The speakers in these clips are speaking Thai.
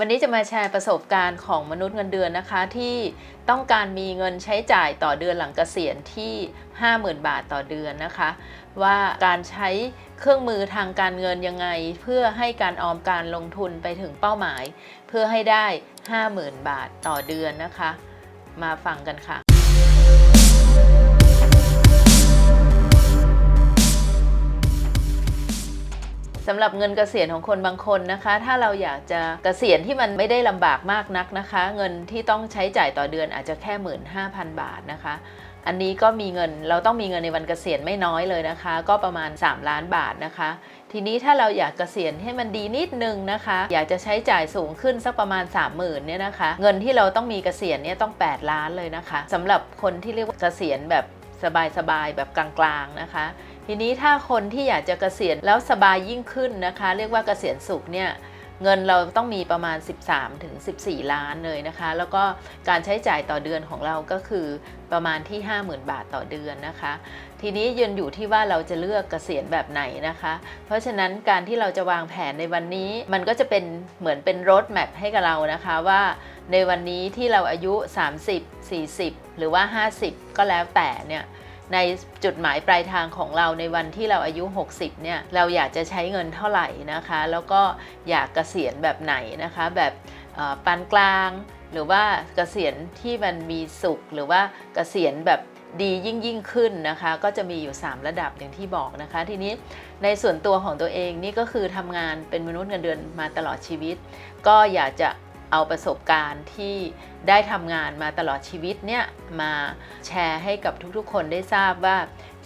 วันนี้จะมาแชร์ประสบการณ์ของมนุษย์เงินเดือนนะคะ ที่ต้องการมีเงินใช้จ่ายต่อเดือนหลังเกษียณที่ 50,000 บาทต่อเดือนนะคะ ว่าการใช้เครื่องมือทางการเงินยังไง เพื่อให้การออมการลงทุนไปถึงเป้าหมาย เพื่อให้ได้ 50,000 บาทต่อเดือนนะคะ มาฟังกันค่ะ สำหรับเงินเกษียณของคนบางคนนะคะ ถ้าเราอยากจะเกษียณที่มันไม่ได้ลำบากมากนักนะคะ เงินที่ต้องใช้จ่ายต่อเดือนอาจจะแค่ 15,000 บาทนะคะอันนี้ก็มีเงินเราต้องมีเงินในวันเกษียณไม่น้อยเลยนะคะ ก็ประมาณ 3 ล้านบาทนะคะ ทีนี้ถ้าเราอยากเกษียณให้มันดีนิดนึงนะคะ อยากจะใช้จ่ายสูงขึ้นสักประมาณ 30,000เนี่ยนะคะ เงินที่เราต้องมีเกษียณเนี่ยต้อง 8 ล้านเลยนะคะสำหรับคนที่เรียกว่าเกษียณแบบสบายๆแบบกลางๆนะคะ ทีนี้ถ้าคนที่อยากจะเกษียณแล้วสบายยิ่งขึ้นนะคะ เรียกว่าเกษียณสุขเนี่ยเงินเราต้องมีประมาณ 13ถึง14 ล้านเลยนะคะ แล้วก็การใช้จ่ายต่อเดือนของเราก็คือประมาณที่ 50,000 บาทต่อเดือนนะคะ ทีนี้ยืนอยู่ที่ว่าเราจะเลือกเกษียณแบบไหนนะคะ เพราะฉะนั้นการที่เราจะวางแผนในวันนี้ มันก็จะเป็นเหมือนเป็นรถแมพให้กับเรานะคะว่าในวันนี้ที่เราอายุ 30 40 หรือว่า 50 ก็แล้วแต่เนี่ย ในจุดหมายปลายทางของเราในวันที่เราอายุ 60เนี่ยเราอยากจะใช้เงินเท่าไหร่นะคะ แล้วก็อยากเกษียณแบบไหนนะคะ แบบปานกลาง หรือว่าเกษียณที่มันมีสุข หรือว่าเกษียณแบบดียิ่งยิ่งขึ้นนะคะ ก็จะมีอยู่ 3 ระดับอย่างที่บอกนะคะ ทีนี้ในส่วนตัวของตัวเองนี่ก็คือทำงานเป็นมนุษย์เงินเดือนมาตลอดชีวิต ก็อยากจะ เอาประสบการณ์ที่ได้ทำงานมาตลอดชีวิตเนี่ยมาแชร์ให้กับทุกๆ คนได้ทราบว่า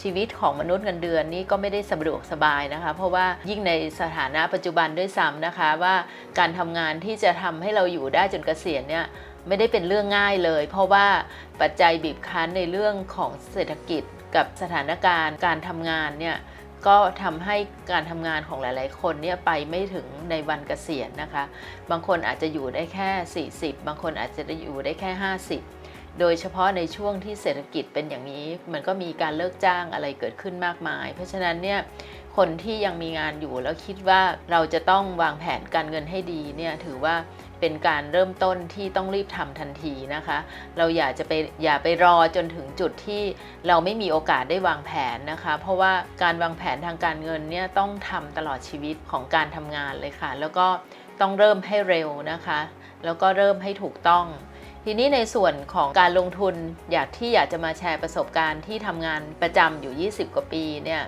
ชีวิตของมนุษย์เงินเดือนนี่ก็ไม่ได้สะดวกสบายนะคะ เพราะว่ายิ่งในสถานะปัจจุบันด้วยซ้ำนะคะว่าการทำงานที่จะทำให้เราอยู่ได้จนเกษียณเนี่ยไม่ได้เป็นเรื่องง่ายเลย เพราะว่าปัจจัยบีบคั้นในเรื่องของเศรษฐกิจกับสถานการณ์การทำงานเนี่ย ก็ทำให้การทำงานของหลาย ๆ คนเนี่ยไปไม่ถึงในวันเกษียณนะคะ บางคนอาจจะอยู่ได้แค่ 40 บางคนอาจจะได้อยู่ได้แค่ 50 โดยเฉพาะในช่วงที่เศรษฐกิจเป็นอย่างนี้ มันก็มีการเลิกจ้างอะไรเกิดขึ้นมากมาย เพราะฉะนั้นเนี่ยคนที่ยังมีงานอยู่แล้วคิดว่าเราจะต้องวางแผนการเงินให้ดีเนี่ยถือว่า เป็นการเริ่มต้นที่ต้องรีบทำทันทีนะคะ เราอย่าจะไปอย่าไปรอจนถึงจุดที่เราไม่มีโอกาสได้วางแผนนะคะ เพราะว่าการวางแผนทางการเงินเนี่ยต้องทำตลอดชีวิตของการทำงานเลยค่ะ แล้วก็ต้องเริ่มให้เร็วนะคะ แล้วก็เริ่มให้ถูกต้องทีนี้ในส่วนของการลงทุนอยากที่อยากจะมาแชร์ประสบการณ์ที่ทำงานประจำอยู่ 20 กว่าปีเนี่ย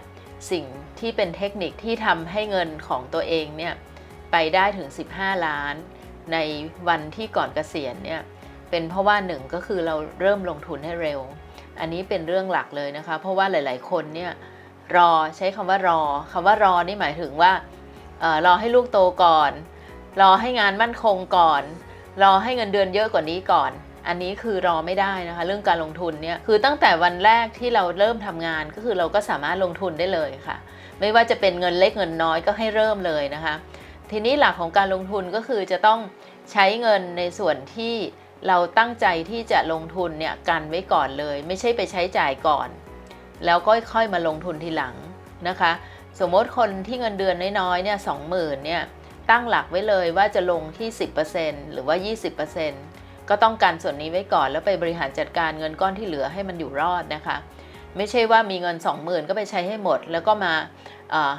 สิ่งที่เป็นเทคนิคที่ทำให้เงินของตัวเองเนี่ยไปได้ถึง 15 ล้าน ในวันที่ก่อนเกษียณเนี่ยเป็นเพราะว่าหนึ่งก็คือเราเริ่มลงทุนให้เร็ว อันนี้เป็นเรื่องหลักเลยนะคะ เพราะว่าหลาย ๆ คนเนี่ยรอใช้คำว่ารอคำว่ารอนี่หมายถึงว่าออรอให้ลูกโตก่อน รอให้งานมั่นคงก่อน รอให้เงินเดือนเยอะกว่านี้ก่อน อันนี้คือรอไม่ได้นะคะ เรื่องการลงทุนเนี่ยคือตั้งแต่วันแรกที่เราเริ่มทำงานก็คือเราก็สามารถลงทุนได้เลยค่ะ ไม่ว่าจะเป็นเงินเล็กเงินน้อยก็ให้เริ่มเลยนะคะ ทีนี้หลักของการลงทุนก็คือจะต้องใช้เงินในส่วนที่เราตั้งใจที่จะลงทุนเนี่ยกันไว้ก่อนเลย ไม่ใช่ไปใช้จ่ายก่อน แล้วก็ค่อยมาลงทุนทีหลังนะคะ สมมติคนที่เงินเดือนน้อยๆเนี่ยสองหมื่นเนี่ยตั้งหลักไว้เลยว่าจะลงที่ 10%หรือว่า 20%ก็ต้องการส่วนนี้ไว้ก่อนแล้วไปบริหารจัดการเงินก้อนที่เหลือให้มันอยู่รอดนะคะ ไม่ใช่ว่ามีเงิน 20,000 ก็ไปใช้ให้หมด แล้วก็มา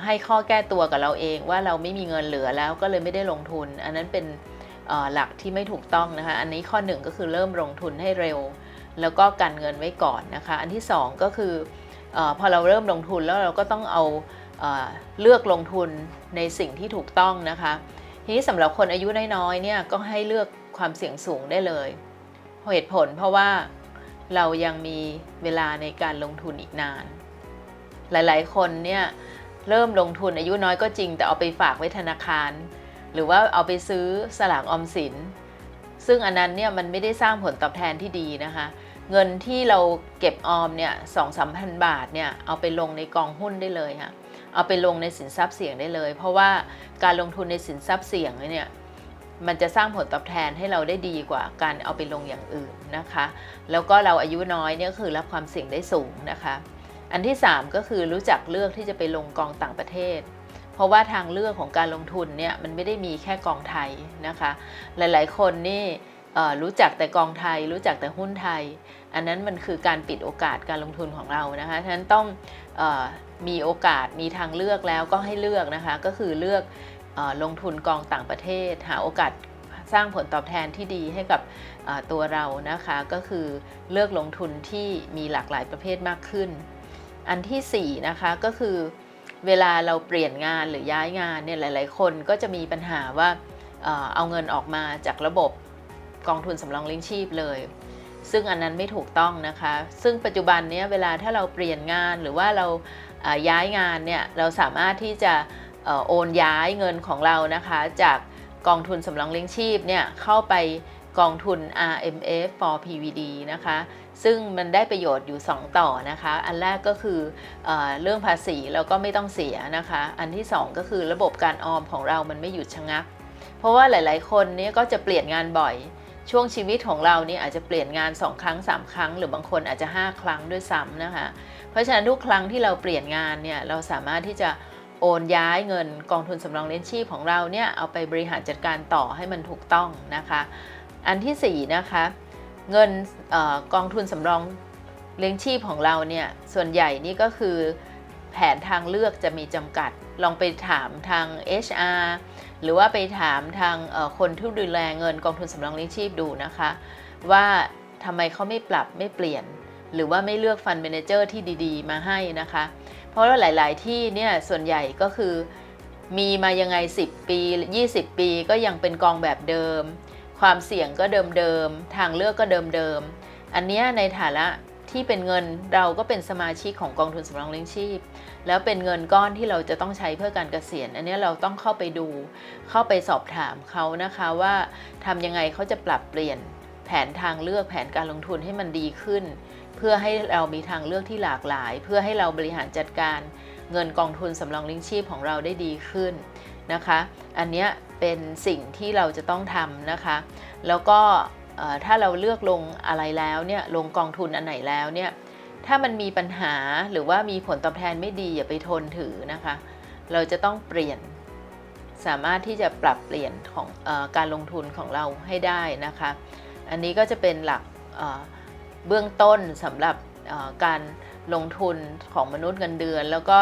ให้ข้อแก้ตัวกับเราเองว่าเราไม่มีเงินเหลือแล้วก็เลยไม่ได้ลงทุน อันนั้นเป็นหลักที่ไม่ถูกต้องนะคะ อันนี้ข้อหนึ่งก็คือเริ่มลงทุนให้เร็ว แล้วก็กันเงินไว้ก่อนนะคะ อันที่สองก็คืออพอเราเริ่มลงทุนแล้วเราก็ต้องเอาเออเลือกลงทุนในสิ่งที่ถูกต้องนะคะ ทีนี้สำหรับคนอายุน้อยๆเนี่ยก็ให้เลือกความเสี่ยงสูงได้เลยเหตุผลเพราะว่าเรายังมีเวลาในการลงทุนอีกนาน หลายๆคนเนี่ย เริ่มลงทุนอายุน้อยก็จริง แต่เอาไปฝากไว้ธนาคาร หรือว่าเอาไปซื้อสลากออมสิน ซึ่งอันนั้นเนี่ยมันไม่ได้สร้างผลตอบแทนที่ดีนะคะ เงินที่เราเก็บออมเนี่ยสองสามพันบาทเนี่ยเอาไปลงในกองหุ้นได้เลยค่ะเอาไปลงในสินทรัพย์เสี่ยงได้เลย เพราะว่าการลงทุนในสินทรัพย์เสี่ยงเนี่ยมันจะสร้างผลตอบแทนให้เราได้ดีกว่าการเอาไปลงอย่างอื่นนะคะ แล้วก็เราอายุน้อยเนี่ยคือรับความเสี่ยงได้สูงนะคะ อันที่ 3 ก็คือรู้จักเลือกที่จะไปลงกองต่างประเทศ เพราะว่าทางเลือกของการลงทุนเนี่ยมันไม่ได้มีแค่กองไทยนะคะ หลายๆ คนนี่รู้จักแต่กองไทย รู้จักแต่หุ้นไทย อันนั้นมันคือการปิดโอกาสการลงทุนของเรานะคะฉะนั้นต้องอมีโอกาสมีทางเลือกแล้วก็ให้เลือกนะคะก็คือเลือกอลงทุนกองต่างประเทศ หาโอกาสสร้างผลตอบแทนที่ดีให้กับตัวเรานะคะ ก็คือเลือกลงทุนที่มีหลากหลายประเภทมากขึ้น อันที่4นะคะก็คือเวลาเราเปลี่ยนงานหรือย้ายงานเนี่ยหลาย ๆ คนก็จะมีปัญหาว่าเอาเงินออกมาจากระบบกองทุนสำรองเลี้ยงชีพเลย ซึ่งอันนั้นไม่ถูกต้องนะคะ ซึ่งปัจจุบันเนี้ยเวลาถ้าเราเปลี่ยนงานหรือว่าเราย้ายงานเนี่ยเราสามารถที่จะโอนย้ายเงินของเรานะคะจากกองทุนสำรองเลี้ยงชีพเนี่ยเข้าไปกองทุน RMF for PVD นะคะ ซึ่งมันได้ประโยชน์อยู่ 2 ต่อนะคะ อันแรกก็คือเอเรื่องภาษีเราก็ไม่ต้องเสียนะคะ อันที่ 2 ก็คือระบบการออมของเรามันไม่หยุดชะงัก เพราะว่าหลาย ๆ คนนี่ก็จะเปลี่ยนงานบ่อยช่วงชีวิตของเรานี่อาจจะเปลี่ยนงาน 2 ครั้ง 3 ครั้ง หรือบางคนอาจจะ 5 ครั้งด้วยซ้ำนะคะ เพราะฉะนั้นทุกครั้งที่เราเปลี่ยนงานเนี่ยเราสามารถที่จะโอนย้ายเงินกองทุนสำรองเลี้ยงชีพของเราเนี่ยเอาไปบริหารจัดการต่อให้มันถูกต้องนะคะ อันที่ 4 นะคะ เงินอกองทุนสำรองเลี้ยงชีพของเราเนี่ยส่วนใหญ่นี่ก็คือแผนทางเลือกจะมีจำกัด ลองไปถามทาง HR หรือว่าไปถามทางคนที่ดูแลเงินกองทุนสำรองเลี้ยงชีพดูนะคะ ว่าทำไมเขาไม่ปรับไม่เปลี่ยน หรือว่าไม่เลือกฟันเมนเจอร์ที่ดีๆ มาให้นะคะ เพราะว่าหลาย ๆ ที่เนี่ยส่วนใหญ่ก็คือมีมายังไง 10 ปี 20 ปีก็ยังเป็นกองแบบเดิม ความเสี่ยงก็เดิมๆ ทางเลือกก็เดิมๆ อันนี้ในฐานะที่เป็นเงินเราก็เป็นสมาชิกของกองทุนสำรองเลี้ยงชีพ แล้วเป็นเงินก้อนที่เราจะต้องใช้เพื่อการเกษียณ อันนี้เราต้องเข้าไปดู เข้าไปสอบถามเขานะคะว่าทำยังไงเขาจะปรับเปลี่ยนแผนทางเลือกแผนการลงทุนให้มันดีขึ้น เพื่อให้เรามีทางเลือกที่หลากหลาย เพื่อให้เราบริหารจัดการเงินกองทุนสำรองเลี้ยงชีพของเราได้ดีขึ้นนะคะ อันเนี้ย เป็นสิ่งที่เราจะต้องทำนะคะ แล้วก็ถ้าเราเลือกลงอะไรแล้วเนี่ยลงกองทุนอันไหนแล้วเนี่ยถ้ามันมีปัญหาหรือว่ามีผลตอบแทนไม่ดีอย่าไปทนถือนะคะ เราจะต้องเปลี่ยนสามารถที่จะปรับเปลี่ยนของอการลงทุนของเราให้ได้นะคะ อันนี้ก็จะเป็นหลักเบื้องต้นสำหรับการลงทุนของมนุษย์เงินเดือน แล้วก็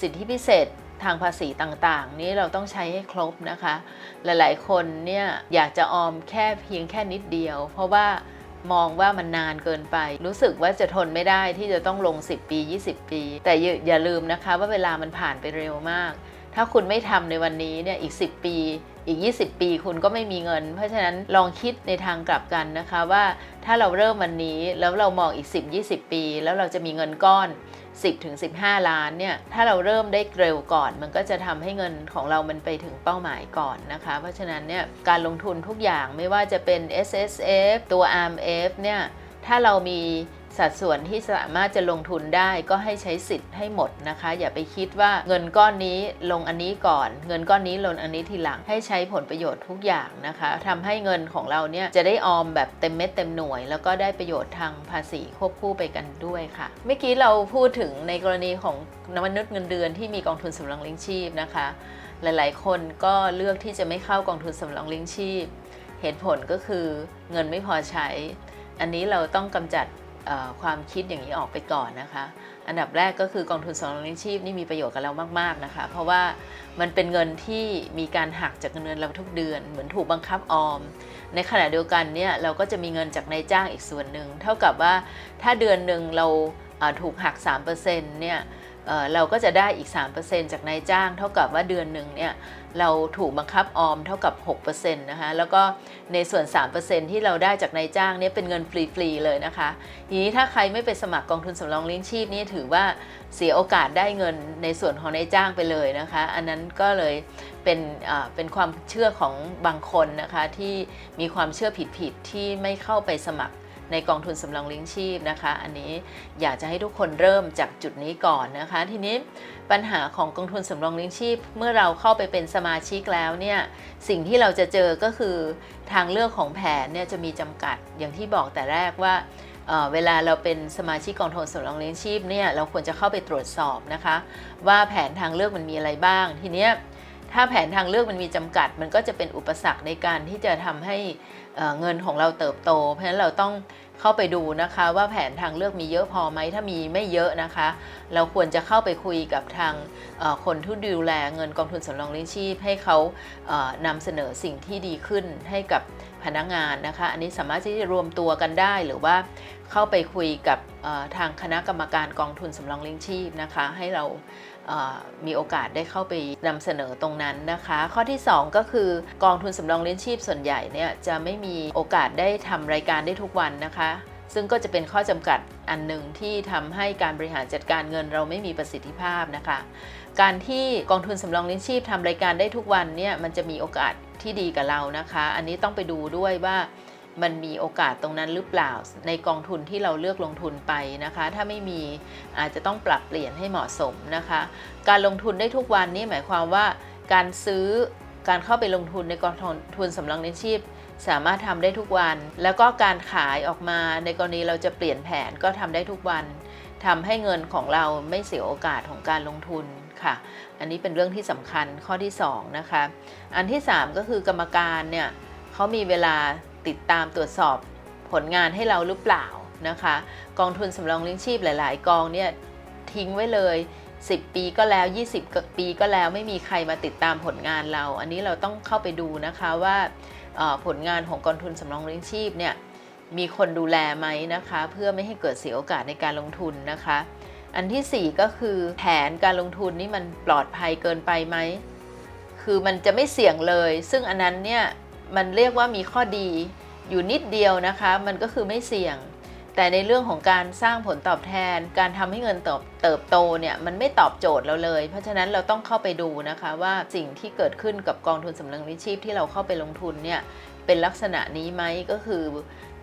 สิทธิพิเศษ ทางภาษีต่างๆ นี้เราต้องใช้ให้ครบนะคะ หลายๆ คนเนี่ยอยากจะออมแค่เพียงแค่นิดเดียว เพราะว่ามองว่ามันนานเกินไป รู้สึกว่าจะทนไม่ได้ที่จะต้องลง 10 ปี 20 ปี แต่อย่าอย่าลืมนะคะว่าเวลามันผ่านไปเร็วมาก ถ้าคุณไม่ทำในวันนี้เนี่ยอีก 10 ปีอีก 20 ปีคุณก็ไม่มีเงิน เพราะฉะนั้นลองคิดในทางกลับกันนะคะว่าถ้าเราเริ่มวันนี้แล้วเรามองอีก 10-20 ปี แล้วเราจะมีเงินก้อน 10ถึง15 ล้านเนี่ยถ้าเราเริ่มได้เร็วก่อน มันก็จะทำให้เงินของเรามันไปถึงเป้าหมายก่อนนะคะ เพราะฉะนั้นเนี่ยการลงทุนทุกอย่างไม่ว่าจะเป็น S S F ตัว R M F เนี่ยถ้าเรามี สัดส่วนที่สามารถจะลงทุนได้ก็ให้ใช้สิทธิ์ให้หมดนะคะ อย่าไปคิดว่าเงินก้อนนี้ลงอันนี้ก่อน เงินก้อนนี้ลงอันนี้ทีหลังให้ใช้ผลประโยชน์ทุกอย่างนะคะทำให้เงินของเราเนี่ยจะได้ออมแบบเต็มเม็ดเต็มหน่วย แล้วก็ได้ประโยชน์ทางภาษีควบคู่ไปกันด้วยค่ะ เมื่อกี้เราพูดถึงในกรณีของมนุษย์เงินเดือนที่มีกองทุนสำรองเลี้ยงชีพนะคะ หลายๆ คนก็เลือกที่จะไม่เข้ากองทุนสำรองเลี้ยงชีพ เหตุผลก็คือเงินไม่พอใช้ อันนี้เราต้องกำจัด ความคิดอย่างนี้ออกไปก่อนนะคะ อันดับแรกก็คือกองทุนสำรองเลี้ยงชีพนี่มีประโยชน์กับเรามาก ๆนะคะ เพราะว่ามันเป็นเงินที่มีการหักจากเงินเราทุกเดือน เหมือนถูกบังคับออม ในขณะเดียวกันเนี่ยเราก็จะมีเงินจากนายจ้างอีกส่วนหนึ่ง เท่ากับว่าถ้าเดือนหนึ่งเราถูกหัก 3%เนี่ยเอ่อเราก็จะได้อีก 3%จากนายจ้าง เท่ากับว่าเดือนหนึ่งเนี่ย เราถูกบังคับออมเท่ากับ6%นะคะ แล้วก็ในส่วน 3%ที่เราได้จากนายจ้างเนี่ยเป็นเงินฟรีๆเลยนะคะ ทีนี้ถ้าใครไม่ไปสมัครกองทุนสำรองเลี้ยงชีพนี่ถือว่าเสียโอกาสได้เงินในส่วนของนายจ้างไปเลยนะคะ อันนั้นก็เลยเป็นเป็นความเชื่อของบางคนนะคะที่มีความเชื่อผิดๆที่ไม่เข้าไปสมัคร ในกองทุนสำรองเลี้ยงชีพนะคะ อันนี้อยากจะให้ทุกคนเริ่มจากจุดนี้ก่อนนะคะ ทีนี้ปัญหาของกองทุนสำรองเลี้ยงชีพ เมื่อเราเข้าไปเป็นสมาชิกแล้วเนี่ยสิ่งที่เราจะเจอก็คือทางเลือกของแผนเนี่ยจะมีจำกัดอย่างที่บอกแต่แรกว่าเวลาเราเป็นสมาชิกกองทุนสำรองเลี้ยงชีพเนี่ยเราควรจะเข้าไปตรวจสอบนะคะ ว่าแผนทางเลือกมันมีอะไรบ้าง ทีเนี้ยถ้าแผนทางเลือกมันมีจำกัด มันก็จะเป็นอุปสรรคในการที่จะทำให้ เเงินของเราเติบโต เพราะฉะนั้นเราต้องเข้าไปดูนะคะว่าแผนทางเลือกมีเยอะพอไหมถ้ามีไม่เยอะนะคะ เราควรจะเข้าไปคุยกับทางคนที่ดูแลเงินกองทุนสำรองเลี้ยงชีพให้เขาเอ่อนำเสนอสิ่งที่ดีขึ้นให้กับพนักงานนะคะ อันนี้สามารถที่จะรวมตัวกันได้หรือว่าเข้าไปคุยกับทางคณะกรรมการกองทุนสำรองเลี้ยงชีพนะคะ ให้เรา มีโอกาสได้เข้าไปนำเสนอตรงนั้นนะคะ ข้อที่ 2 ก็คือกองทุนสำรองเลี้ยงชีพส่วนใหญ่เนี่ยจะไม่มีโอกาสได้ทำรายการได้ทุกวันนะคะ ซึ่งก็จะเป็นข้อจำกัดอันหนึ่งที่ทำให้การบริหารจัดการเงินเราไม่มีประสิทธิภาพนะคะ การที่กองทุนสำรองเลี้ยงชีพทำรายการได้ทุกวันเนี่ยมันจะมีโอกาสที่ดีกับเรานะคะ อันนี้ต้องไปดูด้วยว่า มันมีโอกาสตรงนั้นหรือเปล่า ในกองทุนที่เราเลือกลงทุนไปนะคะ ถ้าไม่มีอาจจะต้องปรับเปลี่ยนให้เหมาะสมนะคะ การลงทุนได้ทุกวันนี่หมายความว่า การซื้อการเข้าไปลงทุนในกองทุนสำรองเลี้ยงชีพ สามารถทำได้ทุกวัน แล้วก็การขายออกมาในกรณีเราจะเปลี่ยนแผนก็ทำได้ทุกวันทำให้เงินของเราไม่เสียโอกาสของการลงทุนค่ะ อันนี้เป็นเรื่องที่สำคัญข้อที่2นะคะ อันที่ 3 ก็คือกรรมการเนี่ยเขามีเวลา ติดตามตรวจสอบผลงานให้เราหรือเปล่านะคะ กองทุนสำรองเลี้ยงชีพหลาย ๆ กองเนี่ยทิ้งไว้เลย 10 ปีก็แล้ว 20 ปีก็แล้วไม่มีใครมาติดตามผลงานเรา อันนี้เราต้องเข้าไปดูนะคะว่าผลงานของกองทุนสำรองเลี้ยงชีพเนี่ยมีคนดูแลไหมนะคะ เพื่อไม่ให้เกิดเสียโอกาสในการลงทุนนะคะ อันที่ 4 ก็คือแผนการลงทุนนี่มันปลอดภัยเกินไปไหมคือมันจะไม่เสี่ยงเลย ซึ่งอันนั้นเนี่ย มันเรียกว่ามีข้อดีอยู่นิดเดียวนะคะ มันก็คือไม่เสี่ยง แต่ในเรื่องของการสร้างผลตอบแทน การทำให้เงินเติบเติบโตเนี่ยมันไม่ตอบโจทย์เราเลย เพราะฉะนั้นเราต้องเข้าไปดูนะคะว่าสิ่งที่เกิดขึ้นกับกองทุนสำรองเลี้ยงชีพที่เราเข้าไปลงทุนเนี่ยเป็นลักษณะนี้ไหมก็คือ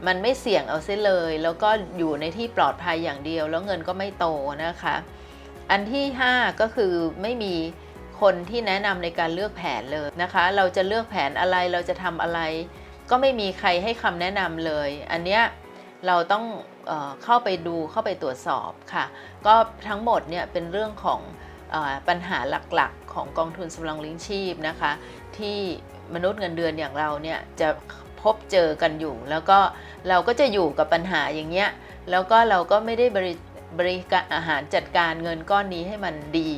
มันไม่เสี่ยงเอาเสียเลย แล้วก็อยู่ในที่ปลอดภัยอย่างเดียว แล้วเงินก็ไม่โตนะคะ อันที่ 5 ก็คือไม่มี คนที่แนะนำในการเลือกแผนเลยนะคะ เราจะเลือกแผนอะไรเราจะทำอะไร ก็ไม่มีใครให้คำแนะนำเลย อันเนี้ยเราต้องเอเข้าไปดูเข้าไปตรวจสอบค่ะ ก็ทั้งหมดเนี่ยเป็นเรื่องของอปัญหาหลักๆ ของกองทุนสำรองเลี้ยงชีพนะคะ ที่มนุษย์เงินเดือนอย่างเราเนี่ยจะพบเจอกันอยู่ แล้วก็เราก็จะอยู่กับปัญหาอย่างเงี้ยแล้วก็เราก็ไม่ได้บริบริการอาหารจัดการเงินก้อนนี้ให้มันดี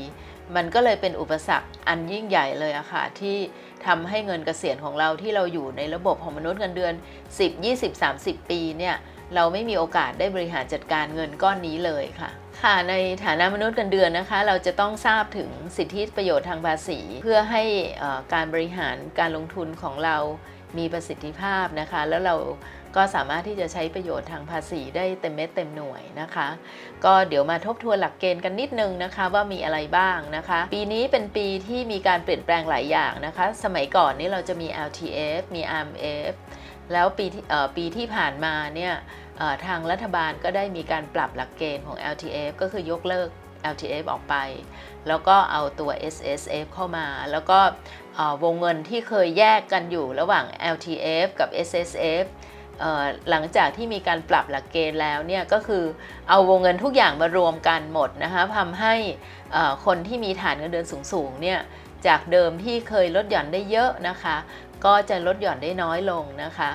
มันก็เลยเป็นอุปสรรคอันยิ่งใหญ่เลยอะค่ะที่ทำให้เงินเกษียณของเราที่เราอยู่ในระบบของมนุษย์เงินเดือน 10 20 30 ปีเนี่ยเราไม่มีโอกาสได้บริหารจัดการเงินก้อนนี้เลยค่ะ ค่ะในฐานะมนุษย์เงินเดือนนะคะ เราจะต้องทราบถึงสิทธิประโยชน์ทางภาษี เพื่อให้อ่อการบริหารการลงทุนของเรามีประสิทธิภาพนะคะ แล้วเรา ก็สามารถที่จะใช้ประโยชน์ทางภาษีได้เต็มเม็ดเต็มหน่วยนะคะ ก็เดี๋ยวมาทบทวนหลักเกณฑ์กันนิดนึงนะคะว่ามีอะไรบ้างนะคะ ปีนี้เป็นปีที่มีการเปลี่ยนแปลงหลายอย่างนะคะ สมัยก่อนนี่เราจะมี LTF มี RMF แล้วปีที่ปีที่ผ่านมาเนี่ยทางรัฐบาลก็ได้มีการปรับหลักเกณฑ์ของ LTF ก็คือยกเลิก LTF ออกไป แล้วก็เอาตัว SSF เข้ามา แล้วก็วงเงินที่เคยแยกกันอยู่ระหว่าง LTF กับ SSF หลังจากที่มีการปรับหลักเกณฑ์แล้วเนี่ยก็คือเอาวงเงินทุกอย่างมารวมกันหมดนะคะทำให้คนที่มีฐานเงินเดือนสูงๆเนี่ยจากเดิมที่เคยลดหย่อนได้เยอะนะคะ ก็จะลดหย่อนได้น้อยลงนะคะ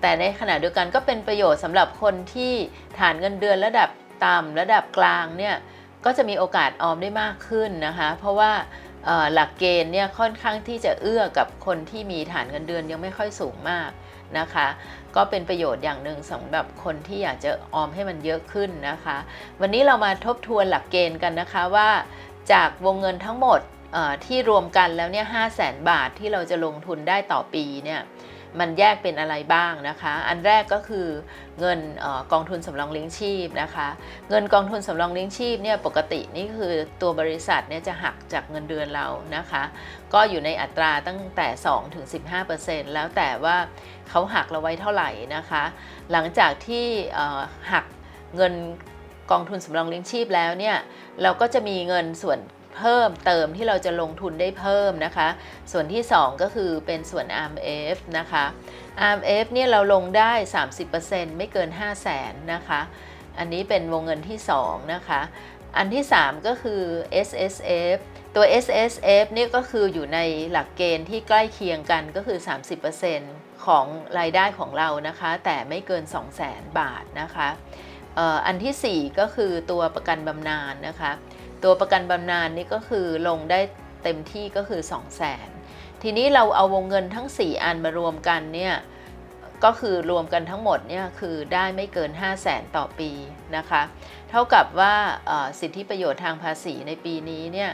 แต่ในขณะเดียวกันก็เป็นประโยชน์สำหรับคนที่ฐานเงินเดือนระดับต่ำระดับกลางเนี่ยก็จะมีโอกาสออมได้มากขึ้นนะคะ เพราะว่าหลักเกณฑ์เนี่ยค่อนข้างที่จะเอื้อกับคนที่มีฐานเงินเดือนยังไม่ค่อยสูงมากนะคะ ก็เป็นประโยชน์อย่างหนึ่งสำหรับคนที่อยากจะออมให้มันเยอะขึ้นนะคะ วันนี้เรามาทบทวนหลักเกณฑ์กันนะคะว่า จากวงเงินทั้งหมดที่รวมกันแล้วเนี่ยห้าแสนบาทที่เราจะลงทุนได้ต่อปีเนี่ยมันแยกเป็นอะไรบ้างนะคะ อันแรกก็คือเงินออกองทุนสำรองเลี้ยงชีพนะคะ เงินกองทุนสำรองเลี้ยงชีพเนี่ยปกตินี่คือตัวบริษัทเนี่ยจะหักจากเงินเดือนเรานะคะ ก็อยู่ในอัตราตั้งแต่2ถึง15%แล้วแต่ว่า เขาหักเราไว้เท่าไหร่นะคะ หลังจากที่หักเงินกองทุนสำรองเลี้ยงชีพแล้วเนี่ยเราก็จะมีเงินส่วนเพิ่มเติมที่เราจะลงทุนได้เพิ่มนะคะ ส่วนที่ 2 ก็คือเป็นส่วน RMF นะคะ RMF เนี่ยเราลงได้ 30%ไม่เกิน 5 0 0แสนนะคะ อันนี้เป็นวงเงินที่ 2 นะคะ อันที่ 3 ก็คือ SSF ตัว SSF นี่ก็คืออยู่ในหลักเกณฑ์ที่ใกล้เคียงกันก็คือ 30% ของรายได้ของเรานะคะ แต่ไม่เกิน 2 0 0 0 0 0บาทนะคะอันทีสี่ 4 ก็คือตัวประกันบำนาญนะคะ ตัวประกันบำนาญนี่ก็คือลงได้เต็มที่ก็คือ 2 0 0 0 0 0ทีนี้เราเอาวงเงินทั้ง 4 อันมารวมกันเนี่ยก็คือรวมกันทั้งหมดเนี่ยคือได้ไม่เกิน 5 0 0แสนต่อปีนะคะ เท่ากับว่าสิทธิประโยชน์ทางภาษีในปีนี้เนี่ย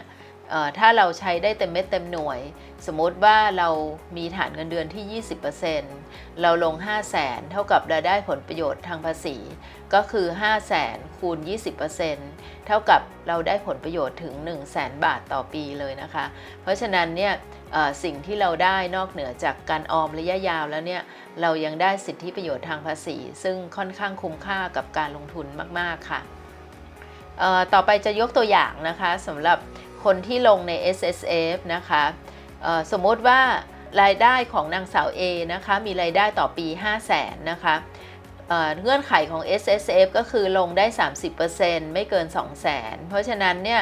ถ้าเราใช้ได้เต็มเม็ดเต็มหน่วย สมมติว่าเรามีฐานเงินเดือนที่ 20%เราลง 5 0 0แสนเท่ากับเราได้ผลประโยชน์ทางภาษี ก็คือ 5 0 0แสนคูณ 20%เท่ากับเราได้ผลประโยชน์ถึง 1 0 0 0 0แสนบาทต่อปีเลยนะคะ เพราะฉะนั้นเนี่ยสิ่งที่เราได้นอกเหนือจากการออมระยะยาวแล้วเนี่ยเรายังได้สิทธิประโยชน์ทางภาษี ซึ่งค่อนข้างคุ้มค่ากับการลงทุนมาก ๆ ค่ะต่อไปจะยกตัวอย่างนะคะสำหรับ คนที่ลงใน S S F นะคะสมมติว่ารายได้ของนางสาว A นะคะ มีรายได้ต่อปี 5 0 0แสนนะคะเเงื่อนไขของ S S F ก็คือลงได้ 30%ไม่เกิน 2 0 0 0 0เพราะฉะนั้นเนี่ย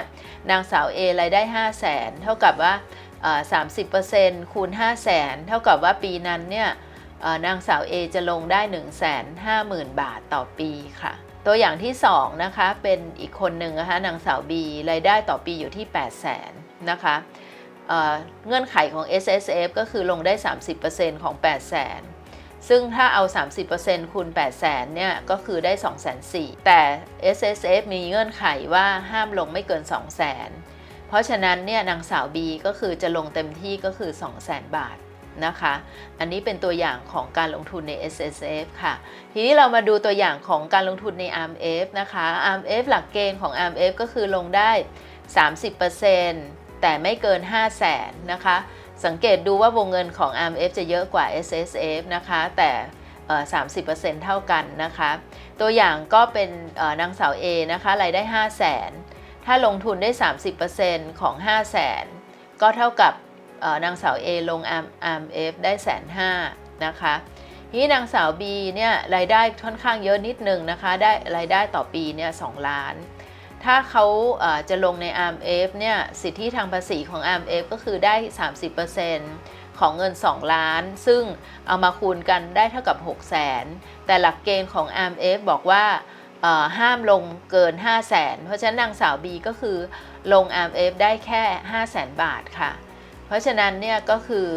นางสาว A รายได้ 5 0 0แสนเท่ากับว่า30%คูณ 5 0 0แสนเท่ากับว่าปีนั้นเนี่ยนางสาว A จะลงได้ 1 5 0 0 0 0 บาทต่อปีค่ะ ตัวอย่างที่ 2 นะคะ เป็นอีกคนหนึ่งนะคะนางสาว B รายได้ต่อปีอยู่ที่ 8 0 0 0 0 0นะคะเเงื่อนไขของ S S F ก็คือลงได้ 30%ของ 8 0 0 0 0 0ซึ่งถ้าเอา 30%คูณ8 0 0 0 0 0เนี่ย ก็คือได้ 2 4 0 0 0แต่ S S F มีเงื่อนไขว่าห้ามลงไม่เกิน 2 0 0 0 0 0 เพราะฉะนั้นเนี่ยนางสาว B ก็คือจะลงเต็มที่ก็คือ 2 0 0 0 0 0 บาท นะคะ อันนี้เป็นตัวอย่างของการลงทุนใน S S F ค่ะ ทีนี้เรามาดูตัวอย่างของการลงทุนใน ARM F นะคะ ARM F หลักเกณฑ์ของ ARM F ก็คือลงได้ 30%แต่ไม่เกิน 5 0 0แสนนะคะ สังเกตดูว่าวงเงินของ ARM F จะเยอะกว่า S S F นะคะ แต่เออ30%เท่ากันนะคะ ตัวอย่างก็เป็นนางสาว A นะคะ รายได้ 5 0 0แสนถ้าลงทุนได้ 30%ของ 5 0 0แสนก็เท่ากับ นางสาว A ลง armf ได้แสนห้านะคะทีนี้นางสาว B เนี่ยรายได้ค่อนข้างเยอะนิดนึงนะคะ ได้รายได้ต่อปีเนี่ยสล้าน ถ้าเขาจะลงใน ARM F เนี่ยสิทธิทางภาษีของ ARM F ก็คือได้ 30%ของเงิน 2 ล้าน ซึ่งเอามาคูณกันได้เท่ากับ 6 0 0 0 0 0 แต่หลักเกณฑ์ของ ARM F บอกว่าห้ามลงเกิน 5 0 0 0 0 0 เพราะฉะนั้นนางสาว B ก็คือลง ARM F ได้แค่ 5 0 0 0 0 0 บาทค่ะ เพราะฉะนั้นเนี่ยก็คือ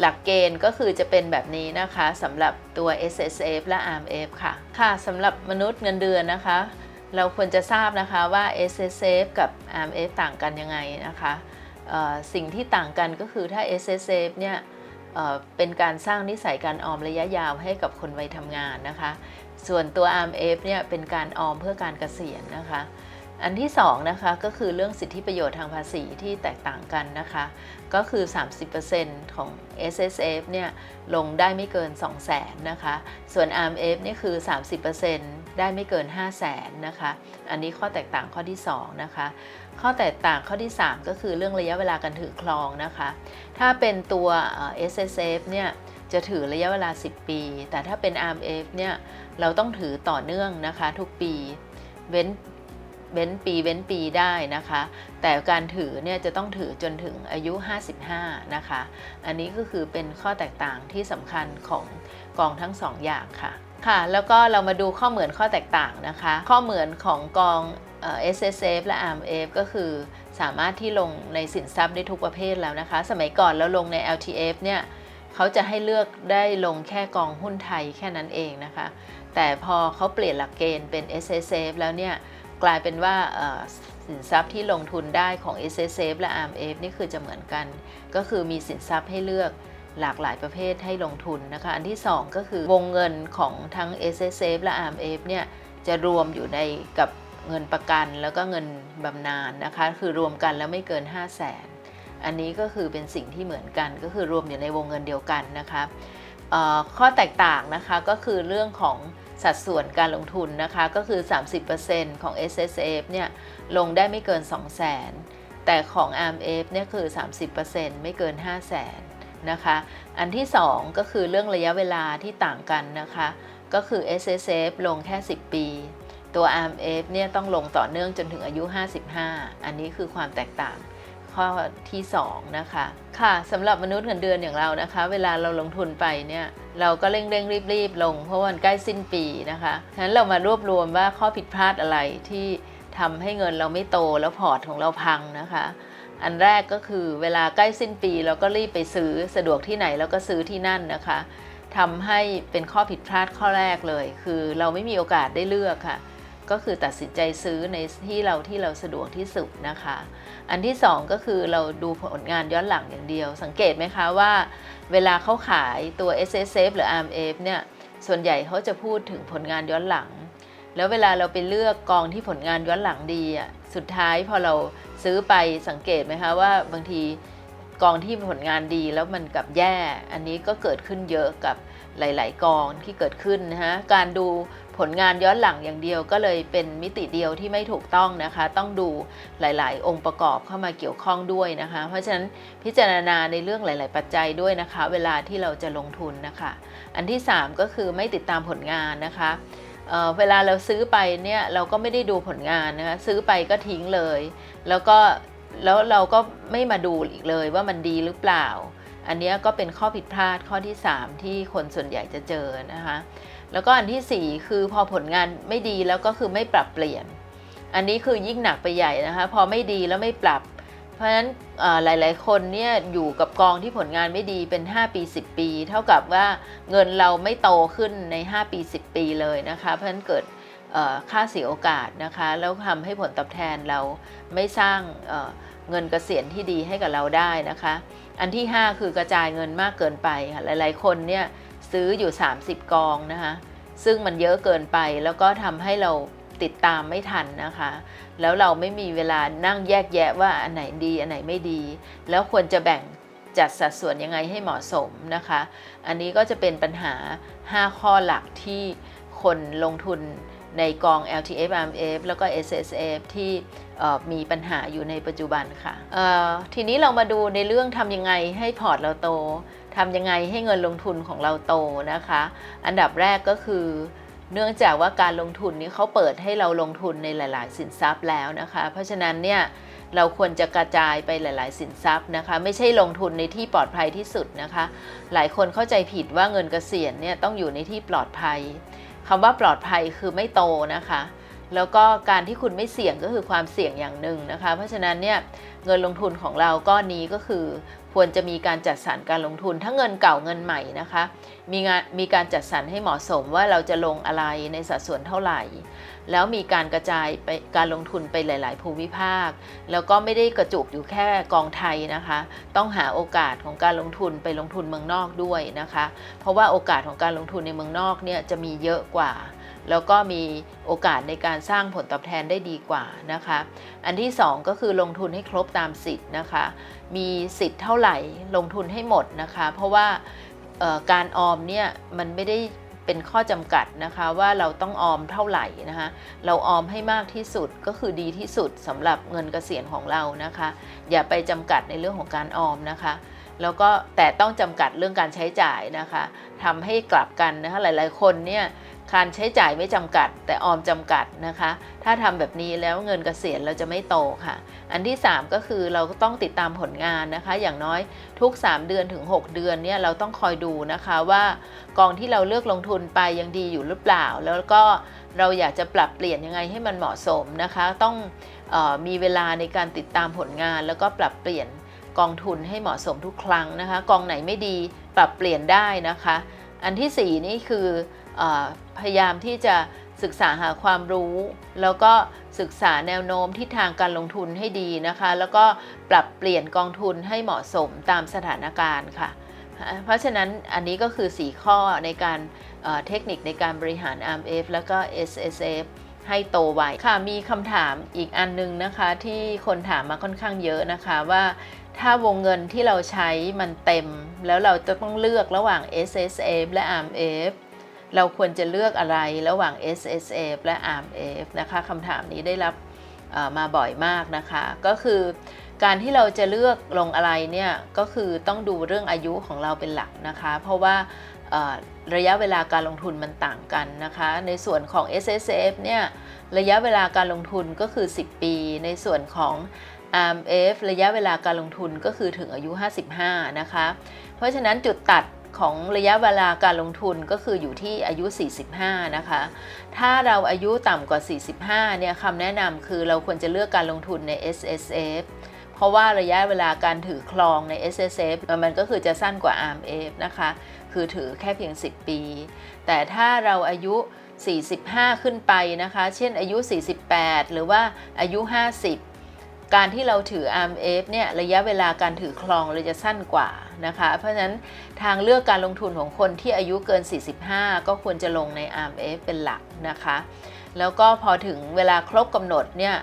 หลักเกณฑ์ก็คือจะเป็นแบบนี้นะคะสำหรับตัว S S F และ ARM F ค่ะ ค่ะสำหรับมนุษย์เงินเดือนนะคะ เราควรจะทราบนะคะว่า S S F กับ ARM F ต่างกันยังไงนะคะสิ่งที่ต่างกันก็คือถ้า S S F เนี่ยเป็นการสร้างนิสัยการออมระยะยาวให้กับคนวัยทำงานนะคะ ส่วนตัว ARM F เนี่ยเป็นการออมเพื่อการเกษียณนะคะ อันที่2นะคะก็คือเรื่องสิทธิประโยชน์ทางภาษีที่แตกต่างกันนะคะ ก็คือ 30%ของ S S F เนี่ยลงได้ไม่เกิน 2 0 0แสนนะคะ ส่วน ARM F นี่คือ 30%ได้ไม่เกิน 5 0 0แสนนะคะ อันนี้ข้อแตกต่างข้อที่2นะคะ ข้อแตกต่างข้อที่ 3 ก็คือเรื่องระยะเวลาการถือครองนะคะ ถ้าเป็นตัว S S F เนี่ยจะถือระยะเวลา 10 ปี แต่ถ้าเป็น ARM F เนี่ยเราต้องถือต่อเนื่องนะคะทุกปี เว้น เว้นปีเว้นปีได้นะคะ แต่การถือเนี่ยจะต้องถือจนถึงอายุ 55 นะคะ อันนี้ก็คือเป็นข้อแตกต่างที่สำคัญของกองทั้งสองอย่างค่ะค่ะ แล้วก็เรามาดูข้อเหมือนข้อแตกต่างนะคะ ข้อเหมือนของกองเอ่อ S S F และ ARM F ก็คือสามารถที่ลงในสินทรัพย์ได้ทุกประเภทแล้วนะคะ สมัยก่อนเราลงใน L T F เนี่ยเขาจะให้เลือกได้ลงแค่กองหุ้นไทยแค่นั้นเองนะคะ แต่พอเขาเปลี่ยนหลักเกณฑ์เป็น S S F แล้วเนี่ย กลายเป็นว่าสินทรัพย์ที่ลงทุนได้ของ S S F และ ARM F นี่คือจะเหมือนกัน ก็คือมีสินทรัพย์ให้เลือกหลากหลายประเภทให้ลงทุนนะคะ อันที่ 2 ก็คือวงเงินของทั้ง S S F และ ARM F เนี่ยจะรวมอยู่ในกับเงินประกันแล้วก็เงินบำนาญนะคะ คือรวมกันแล้วไม่เกิน 5 0 0แสนอันนี้ก็คือเป็นสิ่งที่เหมือนกันก็คือรวมอยู่ในวงเงินเดียวกันนะคะข้อแตกต่างนะคะก็คือเรื่องของ สัดส่วนการลงทุนนะคะก็คือ 30%ของ S S F เนี่ยลงได้ไม่เกิน 2 0 0 0 0 0 แต่ของ RMF เนี่ยคือ 30%ไม่เกิน 5 0 0แสนนะคะ อันที่ 2 ก็คือเรื่องระยะเวลาที่ต่างกันนะคะ ก็คือ S S F ลงแค่ 10 ปี ตัว RMF เนี่ยต้องลงต่อเนื่องจนถึงอายุ 55 อันนี้คือความแตกต่าง ข้อที่2นะคะค่ะสำหรับมนุษย์เงินเดือนอย่างเรานะคะ เวลาเราลงทุนไปเนี่ยเราก็เร่งเร่งรีบรีบลงเพราะวันใกล้สิ้นปีนะคะฉะนั้นเรามารวบรวมว่าข้อผิดพลาดอะไรที่ทำให้เงินเราไม่โตแล้วพอร์ตของเราพังนะคะ อันแรกก็คือเวลาใกล้สิ้นปีเราก็รีบไปซื้อสะดวกที่ไหนเราก็ซื้อที่นั่นนะคะทำให้เป็นข้อผิดพลาดข้อแรกเลย คือเราไม่มีโอกาสได้เลือกค่ะ ก็คือตัดสินใจซื้อในที่เราที่เราสะดวกที่สุดนะคะ อันที่สองก็คือเราดูผลงานย้อนหลังอย่างเดียว สังเกตไหมคะว่า เวลาเขาขายตัว S S F หรือ R M F เนี่ยส่วนใหญ่เขาจะพูดถึงผลงานย้อนหลัง แล้วเวลาเราไปเลือกกองที่ผลงานย้อนหลังดีอะสุดท้ายพอเราซื้อไปสังเกตไหมคะว่าบางทีกองที่ผลงานดีแล้วมันกับแย่ อันนี้ก็เกิดขึ้นเยอะกับหลาย ๆ กองที่เกิดขึ้นนะฮะ การดู ผลงานย้อนหลังอย่างเดียวก็เลยเป็นมิติเดียวที่ไม่ถูกต้องนะคะ ต้องดูหลาย ๆ องค์ประกอบเข้ามาเกี่ยวข้องด้วยนะคะ เพราะฉะนั้นพิจารณาในเรื่องหลาย ๆ ปัจจัยด้วยนะคะ เวลาที่เราจะลงทุนนะคะ อันที่ 3 ก็คือไม่ติดตามผลงานนะคะเเวลาเราซื้อไปเนี่ยเราก็ไม่ได้ดูผลงานนะคะซื้อไปก็ทิ้งเลย แล้วก็แล้วเราก็ไม่มาดูอีกเลยว่ามันดีหรือเปล่า อันนี้ก็เป็นข้อผิดพลาดข้อที่ 3 ที่คนส่วนใหญ่จะเจอนะคะ แล้วก็อันทีสี่ 4 คือพอผลงานไม่ดีแล้วก็คือไม่ปรับเปลี่ยน อันนี้คือยิ่งหนักไปใหญ่นะคะ พอไม่ดีแล้วไม่ปรับ เพราะฉะนั้นหลาย ๆ คนเนี่ยอยู่กับกองที่ผลงานไม่ดีเป็น 5 ปี 10 ปี เท่ากับว่าเงินเราไม่โตขึ้นใน 5 ปี 10 ปีเลยนะคะ เพราะฉะนั้นเกิดค่าเสียโอกาสนะคะ แล้วทำให้ผลตอบแทนเราไม่สร้างเเงินเกษียณที่ดีให้กับเราได้นะคะ อันที่ 5 คือกระจายเงินมากเกินไปค่ะหลาย ๆ คนเนี่ย ซื้ออยู่ 30 กองนะคะซึ่งมันเยอะเกินไปแล้วก็ทำให้เราติดตามไม่ทันนะคะ แล้วเราไม่มีเวลานั่งแยกแยะว่าอันไหนดีอันไหนไม่ดี แล้วควรจะแบ่งจัดสัดส่วนยังไงให้เหมาะสมนะคะ อันนี้ก็จะเป็นปัญหา 5 ข้อหลักที่คนลงทุนในกอง LTF RMF แล้วก็ SSF ที่ มีปัญหาอยู่ในปัจจุบันค่ะ ทีนี้เรามาดูในเรื่องทำยังไงให้พอร์ตเราโตทำยังไงให้เงินลงทุนของเราโตนะคะ อันดับแรกก็คือเนื่องจากว่าการลงทุนนี้เขาเปิดให้เราลงทุนในหลาย ๆ สินทรัพย์แล้วนะคะ เพราะฉะนั้นเนี่ยเราควรจะกระจายไปหลาย ๆ สินทรัพย์นะคะ ไม่ใช่ลงทุนในที่ปลอดภัยที่สุดนะคะ หลายคนเข้าใจผิดว่าเงินเกษียณเนี่ยต้องอยู่ในที่ปลอดภัยคำว่าปลอดภัยคือไม่โตนะคะ แล้วก็การที่คุณไม่เสี่ยงก็คือความเสี่ยงอย่างหนึ่งนะคะ เพราะฉะนั้นเนี่ยเงินลงทุนของเราก้อนนี้ก็คือ ควรจะมีการจัดสรรการลงทุนทั้งเงินเก่าเงินใหม่นะคะ มีงานมีการจัดสรรให้เหมาะสมว่าเราจะลงอะไรในสัดส่วนเท่าไหร่ แล้วมีการกระจายไปการลงทุนไปหลาย ๆ ภูมิภาค แล้วก็ไม่ได้กระจุกอยู่แค่กองไทยนะคะ ต้องหาโอกาสของการลงทุนไปลงทุนเมืองนอกด้วยนะคะ เพราะว่าโอกาสของการลงทุนในเมืองนอกเนี่ยจะมีเยอะกว่า แล้วก็มีโอกาสในการสร้างผลตอบแทนได้ดีกว่านะคะ อันที่ 2 ก็คือลงทุนให้ครบตามสิทธิ์นะคะ มีสิทธิ์เท่าไหร่ลงทุนให้หมดนะคะ เพราะว่าการออมเนี่ยมันไม่ได้เป็นข้อจำกัดนะคะว่าเราต้องออมเท่าไหร่นะคะ เราออมให้มากที่สุดก็คือดีที่สุดสำหรับเงินเกษียณของเรานะคะ อย่าไปจำกัดในเรื่องของการออมนะคะแล้วก็แต่ต้องจำกัดเรื่องการใช้จ่ายนะคะทำให้กลับกันนะคะหลาย ๆ คนเนี่ย การใช้จ่ายไม่จำกัด แต่ออมจำกัดนะคะ ถ้าทำแบบนี้แล้วเงินกเกษียณเราจะไม่โตค่ะ อันที่ 3 ก็คือเราก็ต้องติดตามผลงานนะคะ อย่างน้อยทุก 3 เดือนถึง 6 เดือนเนี่ยเราต้องคอยดูนะคะว่ากองที่เราเลือกลงทุนไปยังดีอยู่หรือเปล่า แล้วก็เราอยากจะปรับเปลี่ยนยังไงให้มันเหมาะสมนะคะ ต้องออมีเวลาในการติดตามผลงาน แล้วก็ปรับเปลี่ยนกองทุนให้เหมาะสมทุกครั้งนะคะ กองไหนไม่ดีปรับเปลี่ยนได้นะคะ อันที่ 4 นี่คือ พยายามที่จะศึกษาหาความรู้ แล้วก็ศึกษาแนวโน้มทิศทางการลงทุนให้ดีนะคะ แล้วก็ปรับเปลี่ยนกองทุนให้เหมาะสมตามสถานการณ์ค่ะ เพราะฉะนั้นอันนี้ก็คือ 4 ข้อในการเทคนิคในการบริหาร RMF แล้วก็ SSF ให้โตไวค่ะมีคำถามอีกอันนึงนะคะ ที่คนถามมาค่อนข้างเยอะนะคะว่าถ้าวงเงินที่เราใช้มันเต็ม แล้วเราจะต้องเลือกระหว่าง SSF และ RMF เราควรจะเลือกอะไรระหว่าง SSF และ RMF นะคะคำถามนี้ได้รับมาบ่อยมากนะคะ ก็คือการที่เราจะเลือกลงอะไรเนี่ยก็คือต้องดูเรื่องอายุของเราเป็นหลักนะคะ เพราะว่าระยะเวลาการลงทุนมันต่างกันนะคะ ในส่วนของ S S F เนี่ยระยะเวลาการลงทุนก็คือ 10 ปี ในส่วนของ R M F ระยะเวลาการลงทุนก็คือถึงอายุ 55 นะคะ เพราะฉะนั้นจุดตัด ของระยะเวลาการลงทุนก็คืออยู่ที่อายุ 45 นะคะ ถ้าเราอายุต่ำกว่า 45 เนี่ยคำแนะนำคือเราควรจะเลือกการลงทุนใน S S F เพราะว่าระยะเวลาการถือครองใน S S F มันก็คือจะสั้นกว่า R M F นะคะ คือถือแค่เพียง 10 ปี แต่ถ้าเราอายุ 45 ขึ้นไปนะคะ เช่นอายุ 48 หรือว่าอายุ 50 การที่เราถือ RMF เนี่ยระยะเวลาการถือครองเราจะสั้นกว่านะคะ เพราะฉะนั้นทางเลือกการลงทุนของคนที่อายุเกิน 45 ก็ควรจะลงใน RMF เป็นหลักนะคะ แล้วก็พอถึงเวลาครบกำหนดเนี่ย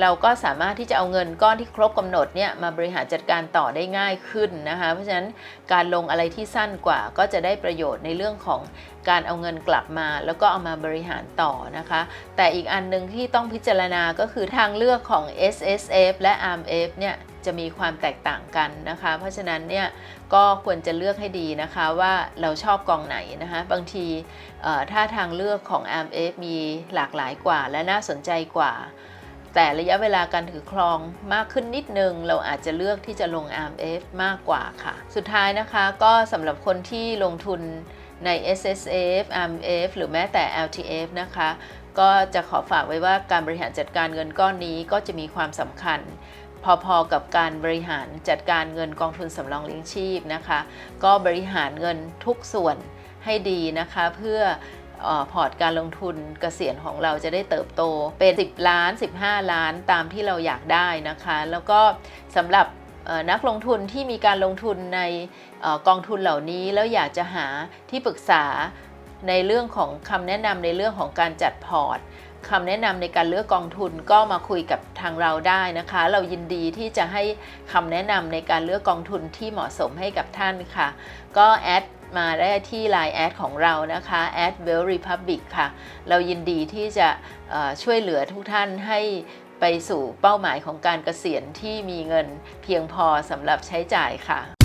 เราก็สามารถที่จะเอาเงินก้อนที่ครบกำหนดเนี่ยมาบริหารจัดการต่อได้ง่ายขึ้นนะคะ เพราะฉะนั้นการลงอะไรที่สั้นกว่าก็จะได้ประโยชน์ในเรื่องของการเอาเงินกลับมา แล้วก็เอามาบริหารต่อนะคะ แต่อีกอันหนึ่งที่ต้องพิจารณาก็คือทางเลือกของ S S F และ R M F เนี่ยจะมีความแตกต่างกันนะคะ เพราะฉะนั้นเนี่ยก็ควรจะเลือกให้ดีนะคะว่าเราชอบกองไหนนะคะ บางทีถ้าทางเลือกของ R M F มีหลากหลายกว่า และน่าสนใจกว่า แต่ระยะเวลาการถือครองมากขึ้นนิดนึง เราอาจจะเลือกที่จะลง RMF มากกว่าค่ะ สุดท้ายนะคะก็สำหรับคนที่ลงทุนใน S S F RMF หรือแม้แต่ L T F นะคะ ก็จะขอฝากไว้ว่าการบริหารจัดการเงินก้อนนี้ก็จะมีความสำคัญพอๆกับการบริหารจัดการเงินกองทุนสำรองเลี้ยงชีพนะคะ ก็บริหารเงินทุกส่วนให้ดีนะคะ เพื่อเออ พอร์ตการลงทุนเกษียณของเราจะได้เติบโตเป็น 10 ล้าน 15 ล้านตามที่เราอยากได้นะคะ แล้วก็สำหรับนักลงทุนที่มีการลงทุนในออกองทุนเหล่านี้ แล้วอยากจะหาที่ปรึกษาในเรื่องของคำแนะนำในเรื่องของการจัดพอร์ตคำแนะนำในการเลือกกองทุนก็มาคุยกับทางเราได้นะคะ เรายินดีที่จะให้คำแนะนำในการเลือกกองทุนที่เหมาะสมให้กับท่านค่ะ ก็แอด มาได้ที่ Line แอดของเรานะคะแอดเวล Republic ค่ะ เรายินดีที่จะช่วยเหลือทุกท่านให้ไปสู่เป้าหมายของการเกษียณที่มีเงินเพียงพอสำหรับใช้จ่ายค่ะ